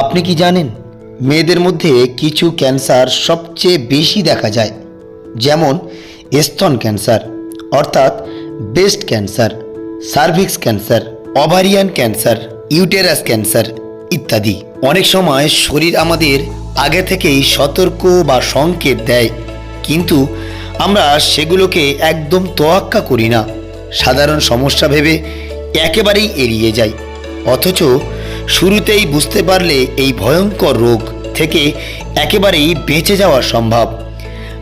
আপনি কি জানেন, মেয়েদের মধ্যে কিছু ক্যান্সার সবচেয়ে বেশি দেখা যায়, যেমন স্তন ক্যান্সার, অর্থাৎ breast cancer, cervix cancer, ovarian cancer, uterus cancer ইত্যাদি। অনেক সময় শরীর আমাদের আগে থেকেই সতর্ক বা সংকেত দেয়, কিন্তু আমরা সেগুলোকে একদম তোয়াক্কা করি না। সাধারণ সমস্যা ভেবে একেবারেই এড়িয়ে যাই। অথচ শুরুতেই বুঝতে পারলে এই ভয়ঙ্কর রোগ থেকে একেবারেই বেঁচে যাওয়া সম্ভব।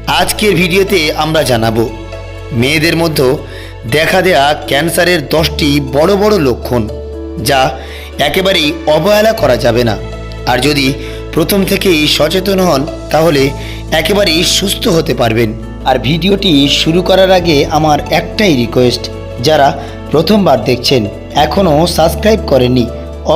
আজকের ভিডিওতে আমরা জানাব, মেয়েদের মধ্যে দেখা দেয়া ক্যান্সারের দশটি বড় বড় লক্ষণ, যা একেবারেই অবহেলা করা যাবে না। আর যদি প্রথম থেকেই সচেতন হন, তাহলে একেবারেই সুস্থ হতে পারবেন। আর ভিডিওটি শুরু করার আগে আমার একটাই রিকোয়েস্ট যারা প্রথমবার দেখছেন এখনও সাবস্ক্রাইব করেননি,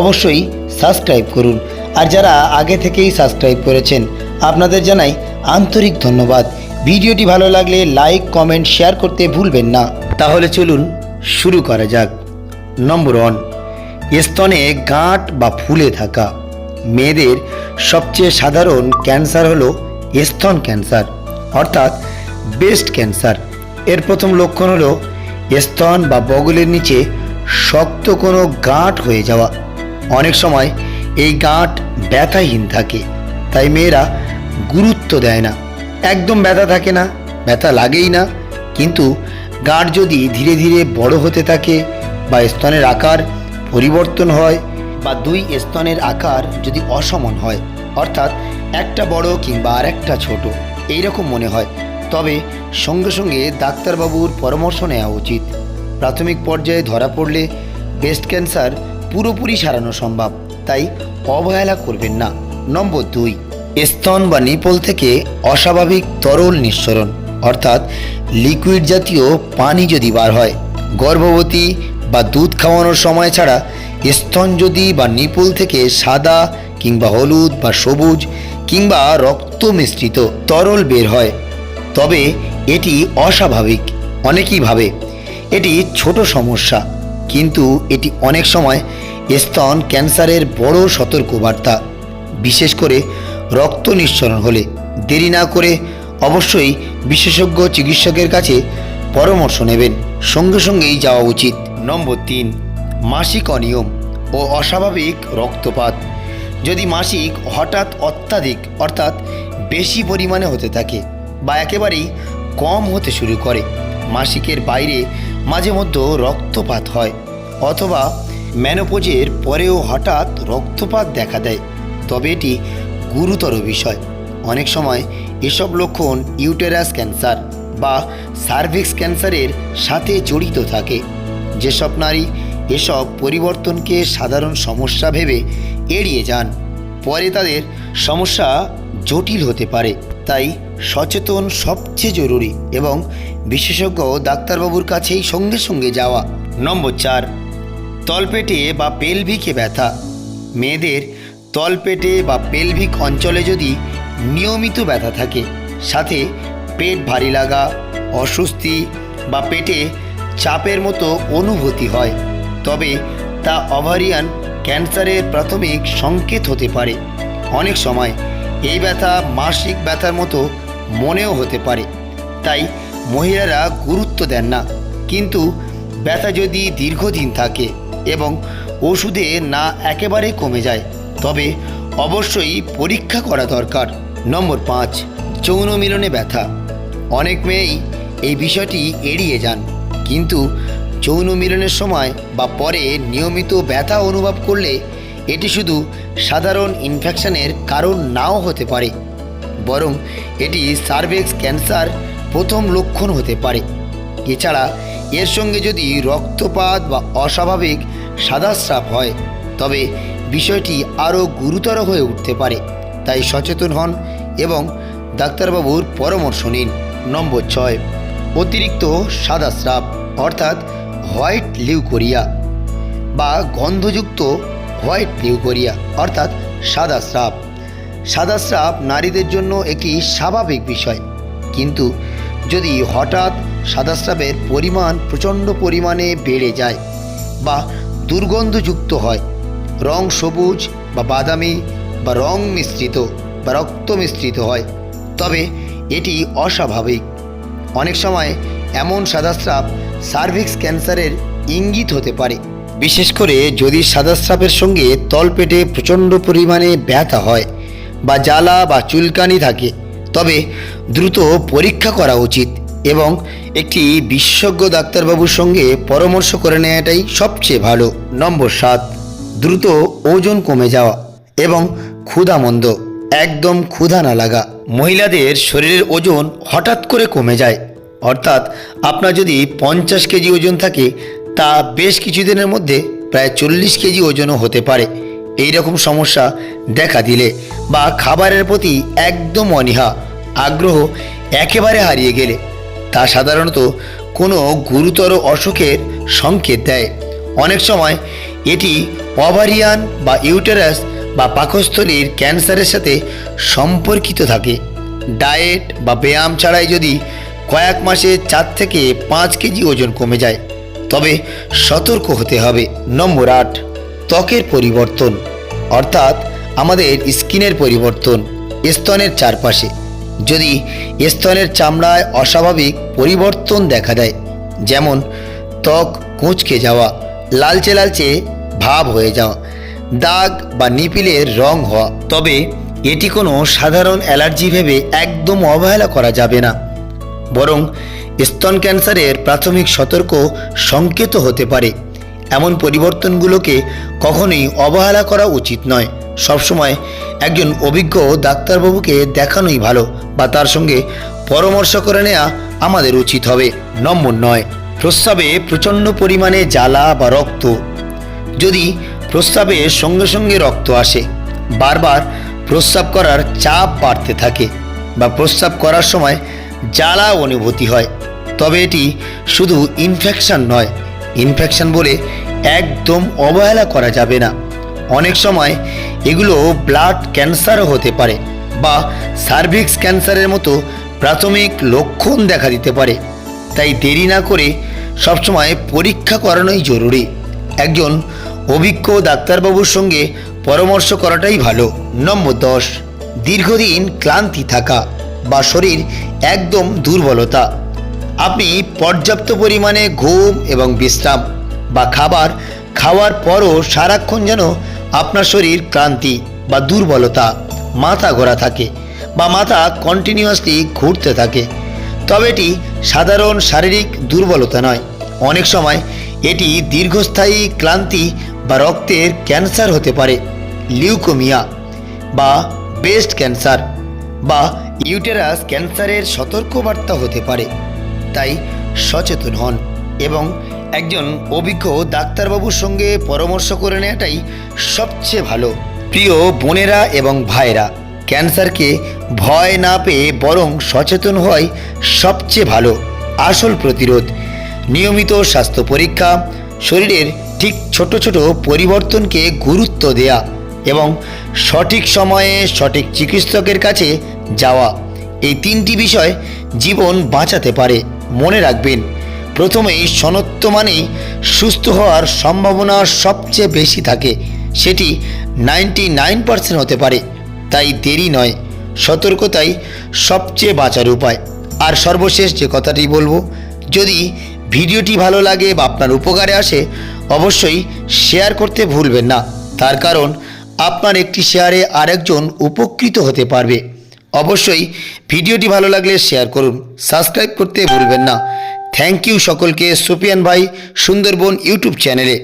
অবশ্যই সাবস্ক্রাইব করুন। আর যারা আগে থেকেই সাবস্ক্রাইব করেছেন, আপনাদের জানাই আন্তরিক ধন্যবাদ। ভিডিওটি ভালো লাগলে লাইক, কমেন্ট, শেয়ার করতে ভুলবেন না। তাহলে চলুন শুরু করা যাক। নম্বর ওয়ান, স্তনে গাঁট বা ফুলে থাকা। মেয়েদের সবচেয়ে সাধারণ ক্যান্সার হলো স্তন ক্যান্সার, অর্থাৎ ব্রেস্ট ক্যান্সার। এর প্রথম লক্ষণ হলো স্তন বা বগলের নিচে শক্ত কোনো গাঁট হয়ে যাওয়া। অনেক সময় এই গাঁট ব্যথাহীন থাকে, তাই মেয়েরা গুরুত্ব দেয় না। একদম ব্যথা থাকে না, ব্যথা লাগেই না, কিন্তু গাঁট যদি ধীরে ধীরে বড় হতে থাকে বা স্তনের আকার পরিবর্তন হয় বা দুই স্তনের আকার যদি অসমান হয়, অর্থাৎ একটা বড় কিংবা আর একটা ছোট, এইরকম মনে হয়। তবে সঙ্গে সঙ্গে ডাক্তারবাবুর পরামর্শ নেওয়া উচিত। প্রাথমিক পর্যায়ে ধরা পড়লে ব্রেস্ট ক্যান্সার পুরোপুরি সারানো সম্ভব, তাই অবহেলা করবেন না। নম্বর দুই, স্তন বা নিপল থেকে অস্বাভাবিক তরল নিঃসরণ, অর্থাৎ লিকুইড জাতীয় পানি যদি বার হয়, গর্ভবতী বা দুধ খাওয়ানোর সময় ছাড়া স্তন যদি বা নিপুল থেকে সাদা কিংবা হলুদ বা সবুজ কিংবা রক্ত মিশ্রিত তরল বের হয় তবে এটি অস্বাভাবিক, অনেকেই ভাবে। এটি ছোট সমস্যা, কিন্তু এটি অনেক সময় স্তন ক্যান্সারের বড় সতর্কবার্তা। বিশেষ করে রক্ত নিঃসরণ হলে দেরি না করে অবশ্যই বিশেষজ্ঞ চিকিৎসকের কাছে পরামর্শ নেবেন। সঙ্গে সঙ্গেই যাওয়া উচিত। নম্বর তিন, মাসিক অনিয়ম ও অস্বাভাবিক রক্তপাত। যদি মাসিক হঠাৎ অত্যাধিক, অর্থাৎ বেশি পরিমাণে হতে থাকে বা একেবারেই কম হতে শুরু করে। মাসিকের বাইরে মাঝে মধ্যে রক্তপাত হয় অথবা ম্যানোপোজের পরেও হঠাৎ রক্তপাত দেখা দেয়। তবে এটি গুরুতর বিষয়। অনেক সময় এসব লক্ষণ ইউটেরাস ক্যান্সার বা সার্ভিক্স ক্যান্সারের সাথে জড়িত থাকে। যেসব নারী এসব পরিবর্তনকে সাধারণ সমস্যা ভেবে এড়িয়ে যান, পরে তাদের সমস্যা জটিল হতে পারে। তাই সচেতন সবচেয়ে জরুরি এবং বিশেষজ্ঞ ডাক্তারবাবুর কাছেই সঙ্গে সঙ্গে যাওয়া। নম্বর চার, তলপেটে বা পেলভিকে ব্যথা। মেয়েদের তলপেটে বা পেলভিক অঞ্চলে যদি নিয়মিত ব্যথা থাকে, সাথে পেট ভারী লাগা, অস্বস্তি বা পেটে চাপের মতো অনুভূতি হয়, তবে তা অভারিয়ান ক্যান্সারের প্রাথমিক সংকেত হতে পারে। অনেক সময় এই ব্যথা মাসিক ব্যথার মতো মনেও হতে পারে। তাই মহিলারা গুরুত্ব দেন না। কিন্তু ব্যথা যদি দীর্ঘদিন থাকে এবং ওষুধে না একেবারে কমে যায়, তবে অবশ্যই পরীক্ষা করা দরকার। নম্বর পাঁচ, যৌন মিলনে ব্যথা। অনেক মেয়েই এই বিষয়টি এড়িয়ে যান, কিন্তু যৌন মিলনের সময় বা পরে নিয়মিত ব্যথা অনুভব করলে এটি শুধু সাধারণ ইনফেকশনের কারণ নাও হতে পারে। বরং এটি সার্ভিক্স ক্যান্সার প্রথম লক্ষণ হতে পারে। এছাড়া এর সঙ্গে যদি রক্তপাত বা অস্বাভাবিক সাদাস্রাব হয়, তবে বিষয়টি আরও গুরুতর হয়ে উঠতে পারে। তাই সচেতন হন এবং ডাক্তারবাবুর পরামর্শ নিন। নম্বর ছয়, অতিরিক্ত সাদাস্রাব, অর্থাৎ হোয়াইট লিউকোরিয়া বা গন্ধযুক্ত হোয়াইট লিউকোরিয়া, অর্থাৎ সাদা স্রাব সাদা স্রাব নারীদের জন্য একটি স্বাভাবিক বিষয়। কিন্তু যদি হঠাৎ সাদা স্রাবের পরিমাণ প্রচণ্ড পরিমাণে বেড়ে যায় বা দুর্গন্ধযুক্ত হয়, রং সবুজ বা বাদামি বা রং মিশ্রিত বা রক্ত মিশ্রিত হয়, তবে এটি অস্বাভাবিক। অনেক সময় এমন সাদাস্রাব সার্ভিক্স ক্যান্সারের ইঙ্গিত হতে পারে। বিশেষ করে যদি সাদাস্রাবের সঙ্গে তলপেটে প্রচণ্ড পরিমাণে ব্যথা হয় বা জ্বালা বা চুলকানি থাকে, তবে দ্রুত পরীক্ষা করা উচিত এবং একটি বিশেষজ্ঞ ডাক্তারবাবুর সঙ্গে পরামর্শ করে নেওয়াটাই সবচেয়ে ভালো। নম্বর সাত, দ্রুত ওজন কমে যাওয়া এবং ক্ষুধামন্দ একদম ক্ষুধা না লাগা। মহিলাদের শরীরের ওজন হঠাৎ করে কমে যায়, অর্থাৎ আপনার যদি পঞ্চাশ কেজি ওজন থাকে, তা বেশ কিছুদিনের মধ্যে প্রায় চল্লিশ কেজি ওজনও হতে পারে। এই রকম সমস্যা দেখা দিলে বা খাবারের প্রতি একদম অনীহা, আগ্রহ একেবারে হারিয়ে গেলে, তা সাধারণত কোনো গুরুতর অসুখের সংকেত দেয়। অনেক সময় এটি অভারিয়ান বা ইউটেরাস বা পাকস্থলীর ক্যান্সারের সাথে সম্পর্কিত থাকে। ডায়েট বা ব্যায়াম ছাড়াই যদি কয়েক মাসে চার থেকে পাঁচ কেজি ওজন কমে যায়, তবে সতর্ক হতে হবে। নম্বর আট। ত্বকের পরিবর্তন, অর্থাৎ আমাদের স্কিনের পরিবর্তন, স্তনের চারপাশে। যদি স্তনের চামড়ায় অস্বাভাবিক পরিবর্তন দেখা দেয়, যেমন ত্বক কুঁচকে যাওয়া, লালচে লালচে ভাব হয়ে যাওয়া, দাগ বা নিপিলের রং হওয়া, তবে এটি কোনো সাধারণ অ্যালার্জি ভেবে একদম অবহেলা করা যাবে না। বরং স্তন ক্যান্সারের প্রাথমিক সতর্ক সংকেত হতে পারে। এমন পরিবর্তনগুলোকে কখনোই অবহেলা করা উচিত নয়। সবসময় একজন অভিজ্ঞ ডাক্তারবাবুকে দেখানোই ভালো বা তার সঙ্গে পরামর্শ করে নেওয়া আমাদের উচিত হবে। নম্বর নয়, প্রস্রাবে প্রচণ্ড পরিমাণে জ্বালা বা রক্ত। যদি প্রস্রাবে সঙ্গে সঙ্গে রক্ত আসে, বারবার প্রস্রাব করার চাপ বাড়তে থাকে বা প্রস্রাব করার সময় জ্বালা অনুভূতি হয়, তবে এটি শুধু ইনফেকশন নয় ইনফেকশন বলে একদম অবহেলা করা যাবে না। অনেক সময় এগুলো ব্লাড ক্যান্সারও হতে পারে বা সার্ভিক্স ক্যান্সারের মতো প্রাথমিক লক্ষণ দেখা দিতে পারে। তাই দেরি না করে সবসময় পরীক্ষা করানোই জরুরি। একজন অভিজ্ঞ ডাক্তারবাবুর সঙ্গে পরামর্শ করাটাই ভালো। নম্বর দশ, দীর্ঘদিন ক্লান্তি থাকা বা শরীর একদম দুর্বলতা। আপনি পর্যাপ্ত পরিমাণে ঘুম এবং বিশ্রাম বা খাবার খাওয়ার পরও সারাক্ষণ যেন আপনার শরীর ক্লান্তি বা দুর্বলতা মাথা ঘোরা থাকে বা মাথা কন্টিনিউয়াসলি ঘুরতে থাকে। তবে এটি সাধারণ শারীরিক দুর্বলতা নয়। অনেক সময় এটি দীর্ঘস্থায়ী ক্লান্তি বা রক্তের ক্যান্সার হতে পারে, লিউকোমিয়া বা ব্রেস্ট ক্যান্সার বা ইউটেরাস ক্যান্সারের সতর্কবার্তা হতে পারে। তাই সচেতন হন এবং একজন অভিজ্ঞ ডাক্তারবাবুর সঙ্গে পরামর্শ করে নেওয়াটাই সবচেয়ে ভালো। প্রিয় বোনেরা এবং ভাইরা ক্যান্সারকে ভয় না পেয়ে বরং সচেতন হওয়াই সবচেয়ে ভালো। আসল প্রতিরোধ, নিয়মিত স্বাস্থ্য পরীক্ষা, শরীরের ঠিক ছোট ছোট পরিবর্তনকে গুরুত্ব দেয়া এবং সঠিক সময়ে সঠিক চিকিৎসকের কাছে যাওয়া, এই তিনটি বিষয় জীবন বাঁচাতে পারে। মনে রাখবেন, প্রথমেই সনত্ব মানেই সুস্থ হওয়ার সম্ভাবনা সবচেয়ে বেশি থাকে। সেটি নাইনটি নাইন পার্সেন্ট হতে পারে, তাই দেরি নয়। সতর্কতাই সবচেয়ে বাঁচার উপায়। আর সর্বশেষ যে কথাটি বলব, যদি ভিডিওটি ভালো লাগে বা আপনার উপকারে আসে, অবশ্যই শেয়ার করতে ভুলবেন না। তার কারণ, আপনার একটি শেয়ারে আরেকজন উপকৃত হতে পারবে। অবশ্যই ভিডিওটি ভালো লাগলে শেয়ার করুন সাবস্ক্রাইব করতে ভুলবেন না। থ্যাংক ইউ সকলকে, সুপিয়ান ভাই, সুন্দরবন ইউটিউব চ্যানেলে।